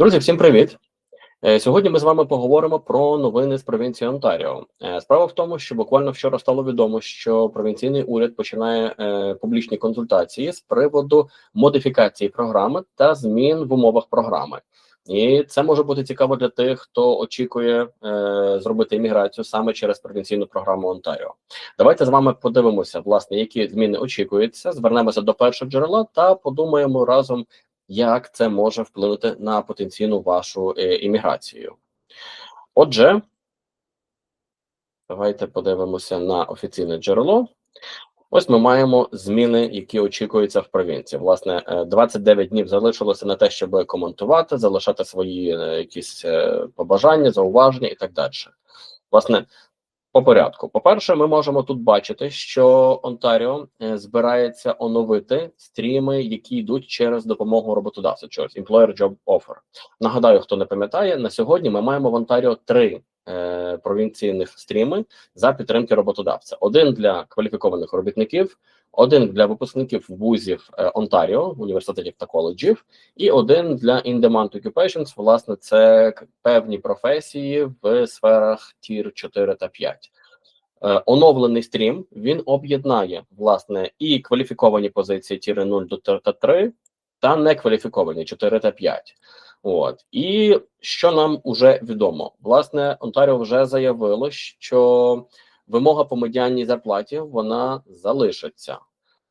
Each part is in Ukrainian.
Друзі, всім привіт! Е, Сьогодні ми з вами поговоримо про новини з провінції Онтаріо. Е, Справа в тому, що буквально вчора стало відомо, що провінційний уряд починає е, публічні консультації з приводу модифікації програми та змін в умовах програми. І це може бути цікаво для тих, хто очікує е, зробити імміграцію саме через провінційну програму Онтаріо. Давайте з вами подивимося, власне, які зміни очікуються. Звернемося до першого джерела та подумаємо разом, як це може вплинути на потенційну вашу е, імміграцію. Отже, давайте подивимося на офіційне джерело. Ось ми маємо зміни, які очікуються в провінції. Власне, е, 29 днів залишилося на те, щоб коментувати, залишати свої е, якісь е, побажання, зауваження і так далі. Власне, по порядку. По-перше, ми можемо тут бачити, що Онтаріо е, збирається оновити стріми, які йдуть через допомогу роботодавця, через Employer Job Offer. Нагадаю, хто не пам'ятає, на сьогодні ми маємо в Онтаріо три е, провінційних стріми за підтримки роботодавця: один для кваліфікованих робітників, один для випускників вузів е, Онтаріо, університетів та коледжів, і один для in-demand occupations, Власне, це певні професії в сферах тір 4 та 5. Е, Оновлений стрім він об'єднає власне і кваліфіковані позиції тіри 0 до т- та 3, та некваліфіковані 4 та 5. От і що нам уже відомо, власне, Онтаріо вже заявило, що вимога по медіанній зарплаті вона залишиться.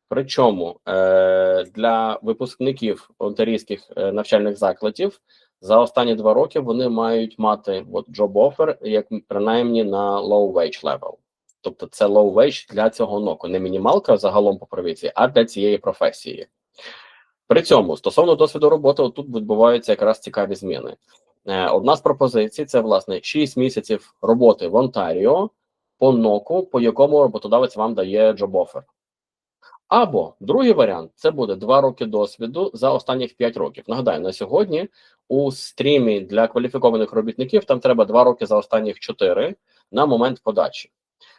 Причому е, для випускників онтарійських е, навчальних закладів за останні два роки вони мають мати от job offer, як принаймні на low wage level. Тобто це low wage для цього ноку, не мінімалка загалом по провінції, а для цієї професії. При цьому стосовно досвіду роботи, тут відбуваються якраз цікаві зміни. Е, одна з пропозицій це власне 6 місяців роботи в Онтаріо по ноку, по якому роботодавець вам дає offer. Або другий варіант це буде 2 роки досвіду за останніх 5 років. Нагадаю, на сьогодні у стрімі для кваліфікованих робітників там треба 2 роки за останніх 4 на момент подачі.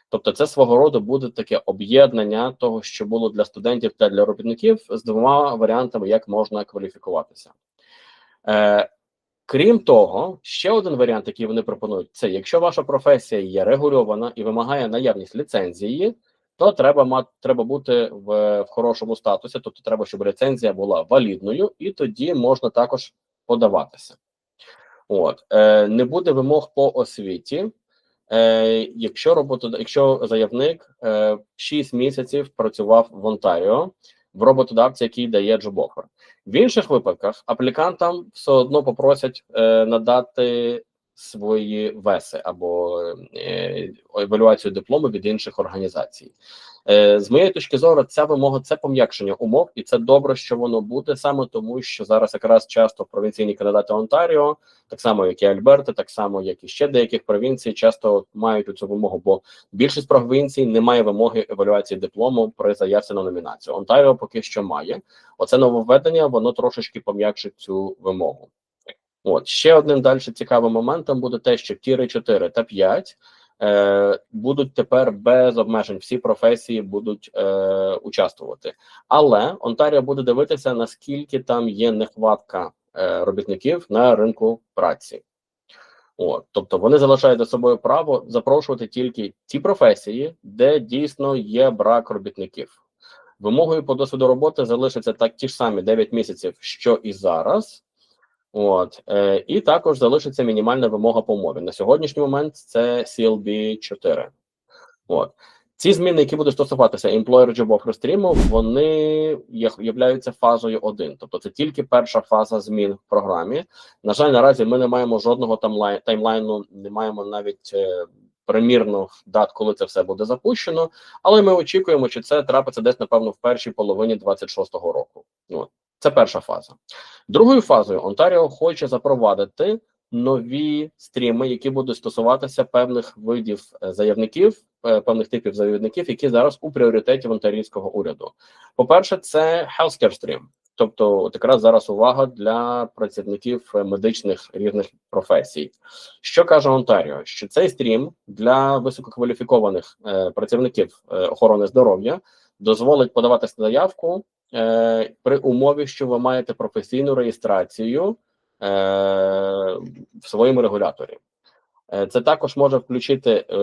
Тобто, це свого роду буде таке об'єднання того, що було для студентів та для робітників, з двома варіантами, як можна кваліфікуватися. Е, крім того, ще один варіант, який вони пропонують, це якщо ваша професія є регульована і вимагає наявність ліцензії, то треба мати треба бути в, в хорошому статусі, тобто треба, щоб ліцензія була валідною, і тоді можна також подаватися. От е, не буде вимог по освіті. Е, якщо роботод... якщо заявник е, 6 місяців працював в Онтаріо в роботодавці, який дає джобофер. В інших випадках аплікантам все одно попросять е, надати свої веси або е, евалюацію диплому від інших організацій. Е, з моєї точки зору, ця вимога це пом'якшення умов, і це добре, що воно буде саме тому, що зараз якраз часто провінційні кандидати Онтаріо, так само як і Альберта, так само як і ще деяких провінцій, часто мають цю вимогу, бо більшість провінцій не має вимоги евалюації диплому при заявці на номінацію. Онтаріо поки що має. Оце нововведення, воно трошечки пом'якшить цю вимогу. От ще одним далі цікавим моментом буде те, що тіри 4 та 5 е, будуть тепер без обмежень. Всі професії будуть е, участвувати, але Онтаріо буде дивитися наскільки там є нехватка е, робітників на ринку праці. От, тобто вони залишають за собою право запрошувати тільки ті професії, де дійсно є брак робітників. Вимогою по досвіду роботи залишиться так ті ж самі 9 місяців, що і зараз. От е, і також залишиться мінімальна вимога по мові. На сьогоднішній момент це CLB 4. От ці зміни, які будуть стосуватися Employer Job Offer стріму, вони є, являються фазою 1. Тобто це тільки перша фаза змін в програмі. На жаль, наразі ми не маємо жодного таймлайн, таймлайну, не маємо навіть е, примірних дат, коли це все буде запущено. Але ми очікуємо, що це трапиться десь, напевно, в першій половині 26-го року. От. Це перша фаза. Другою фазою Онтаріо хоче запровадити нові стріми, які будуть стосуватися певних видів е, заявників, е, певних типів заявників, які зараз у пріоритеті онтарійського уряду. По-перше, це healthcare стрім. Тобто, от якраз зараз увага для працівників е, медичних різних професій. Що каже Онтаріо? Що цей стрім для висококваліфікованих працівників охорони здоров'я дозволить подавати заявку е, при умові, що ви маєте професійну реєстрацію в своєму регуляторі. Е, Це також може включити е,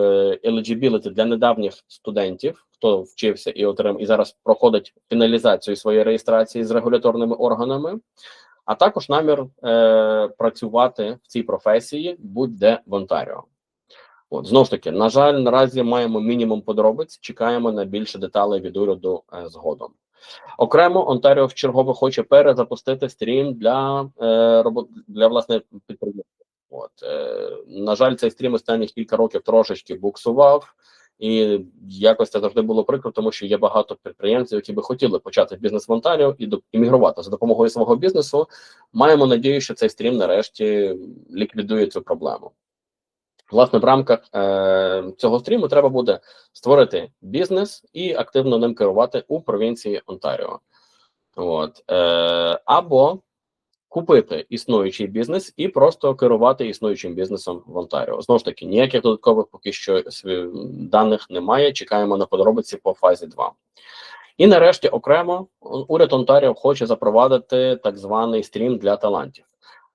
eligibility для недавніх студентів, хто вчився і отрим, і зараз проходить фіналізацію своєї реєстрації з регуляторними органами, а також намір е, працювати в цій професії будь-де в Онтаріо. От знову ж таки, на жаль, наразі маємо мінімум подробиць. Чекаємо на більше деталей від уряду е, згодом. Окремо, Онтаріо в чергове хоче перезапустити стрім для е, для власне підприємства. От е, на жаль, цей стрім останніх кілька років трошечки буксував, і якось це завжди було прикро, тому що є багато підприємців, які би хотіли почати бізнес в Онтаріо і іммігрувати за допомогою свого бізнесу. Маємо надію, що цей стрім нарешті ліквідує цю проблему. Власне, в рамках е, цього стріму треба буде створити бізнес і активно ним керувати у провінції Онтаріо. От, е, або купити існуючий бізнес і просто керувати існуючим бізнесом в Онтаріо. Знову ж таки, ніяких додаткових поки що даних немає. Чекаємо на подробиці по фазі 2. І нарешті окремо уряд Онтаріо хоче запровадити так званий стрім для талантів.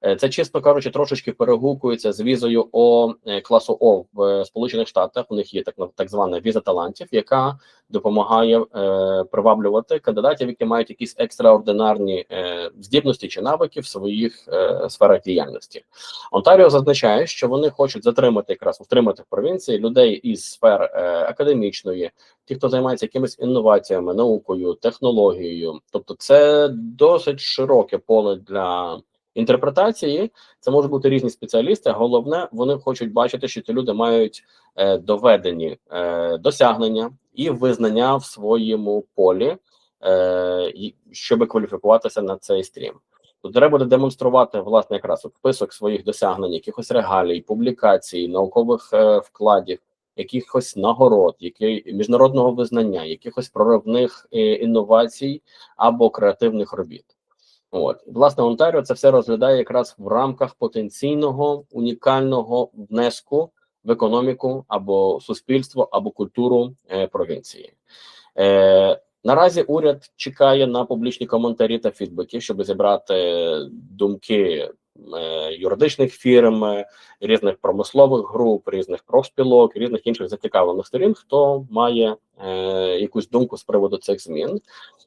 Е, Це чесно кажучи, трошечки перегукується з візою О е, класу О в е, Сполучених Штатах. У них є так так звана віза талантів, яка допомагає е, приваблювати кандидатів, які мають якісь екстраординарні е, здібності чи навики в своїх е, сферах діяльності. Онтаріо зазначає, що вони хочуть затримати якраз утримати в провінції людей із сфер е, академічної, ті, хто займається якимись інноваціями, наукою, технологією. Тобто, це досить широке поле для інтерпретації. Це можуть бути різні спеціалісти. Головне, вони хочуть бачити, що ці люди мають е, доведені е, досягнення і визнання в своєму полі, е, щоб кваліфікуватися на цей стрім. Тут треба буде демонструвати власне якраз от список своїх досягнень, якихось регалій, публікацій, наукових е, вкладів, якихось нагород, які міжнародного визнання, якихось проривних е, інновацій або креативних робіт. От власне Онтаріо це все розглядає якраз в рамках потенційного унікального внеску в економіку або суспільство, або культуру е, провінції. Е, наразі уряд чекає на публічні коментарі та фідбеки, щоб зібрати думки е, юридичних фірм, різних промислових груп, різних профспілок, різних інших зацікавлених сторін, хто має якусь думку з приводу цих змін.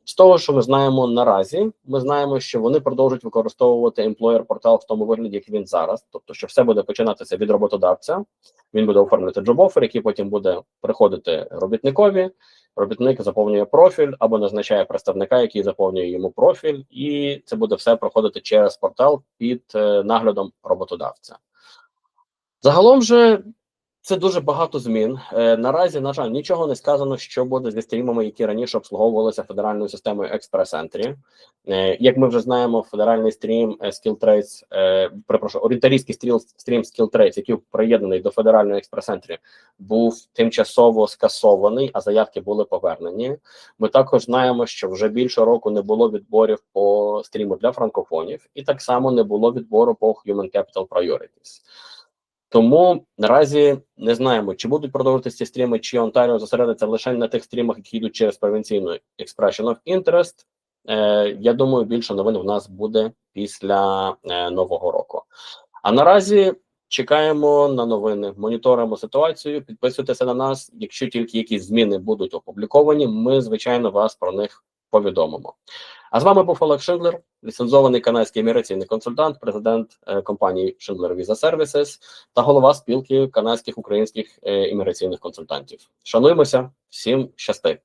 З того, що ми знаємо наразі, ми знаємо, що вони продовжують використовувати employer портал в тому вигляді, як він зараз. Тобто, що все буде починатися від роботодавця. Він буде оформлювати джоб-офер, який потім буде приходити робітникові. Робітник заповнює профіль або назначає представника, який заповнює йому профіль, і це буде все проходити через портал під е, наглядом роботодавця. Загалом же це дуже багато змін. Е, наразі, на жаль, нічого не сказано, що буде зі стрімами, які раніше обслуговувалися федеральною системою експрес-ентрі. Е, як ми вже знаємо, федеральний стрім е, SkillTrace, е, перепрошую, орієнтарійський стріл стрім SkillTrace, який приєднаний до федеральної експрес-ентрі, був тимчасово скасований, а заявки були повернені. Ми також знаємо, що вже більше року не було відборів по стріму для франкофонів, і так само не було відбору по Human Capital Priorities. Тому наразі не знаємо, чи будуть продовжуватися ці стріми, чи Онтаріо зосередиться лише на тих стрімах, які йдуть через провінційну Expression of Interest. Е, я думаю, більше новин в нас буде після е, нового року. А наразі чекаємо на новини, моніторимо ситуацію. Підписуйтеся на нас. Якщо тільки якісь зміни будуть опубліковані, ми звичайно вас про них повідомимо. А з вами був Олег Шиндлер, ліцензований канадський імміграційний консультант, президент е, компанії Шиндлер Visa Services та голова спілки канадських українських е, імміграційних консультантів. Шануємося, всім щасти!